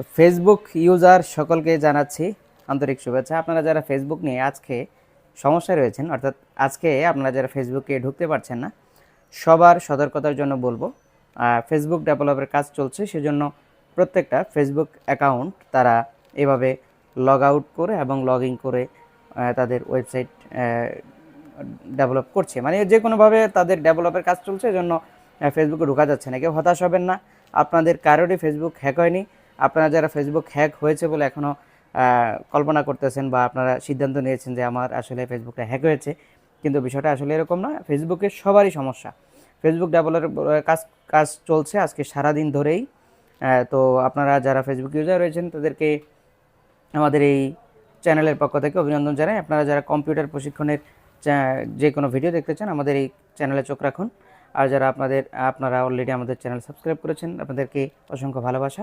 তো Facebook user সকলকে জানাচ্ছি আন্তরিক শুভেচ্ছা। আপনারা যারা ফেসবুক নিয়ে আজকে সমস্যায় রয়েছেন, অর্থাৎ আজকে আপনারা যারা ফেসবুকে ঢুকতে পারছেন না, সবার সতর্কতার জন্য বলব। ফেসবুক ডেভেলপের কাজ চলছে, সেজন্য প্রত্যেকটা ফেসবুক অ্যাকাউন্ট তারা এভাবে লগ আউট করে এবং লগ ইন করে তাদের ওয়েবসাইট ডেভেলপ করছে। মানে যে কোনোভাবে তাদের ডেভেলপের কাজ চলছে এজন্য ফেসবুকে ঢোকা যাচ্ছে না। কেউ হতাশ হবেন না, আপনাদের কারোরই ফেসবুক হ্যাক হয়নি। আপনারা যারা ফেসবুক হ্যাক হয়েছে বলে এখনও কল্পনা করতেছেন বা আপনারা সিদ্ধান্ত নিয়েছেন যে আমার আসলে ফেসবুকটা হ্যাক হয়েছে, কিন্তু বিষয়টা আসলে এরকম না ফেসবুকে সবারই সমস্যা। ফেসবুক ডেভেলপের কাজ কাজ চলছে আজকে সারাদিন ধরেই। তো আপনারা যারা ফেসবুক ইউজার রয়েছেন, তাদেরকে আমাদের এই চ্যানেলের পক্ষ থেকে অভিনন্দন জানাই। আপনারা যারা কম্পিউটার প্রশিক্ষণের যে কোনো ভিডিও দেখতে চান, আমাদের এই চ্যানেলে চোখ রাখুন। আর যারা আপনাদের, আপনারা অলরেডি আমাদের চ্যানেল সাবস্ক্রাইব করেছেন, আপনাদেরকে অসংখ্য ভালোবাসা।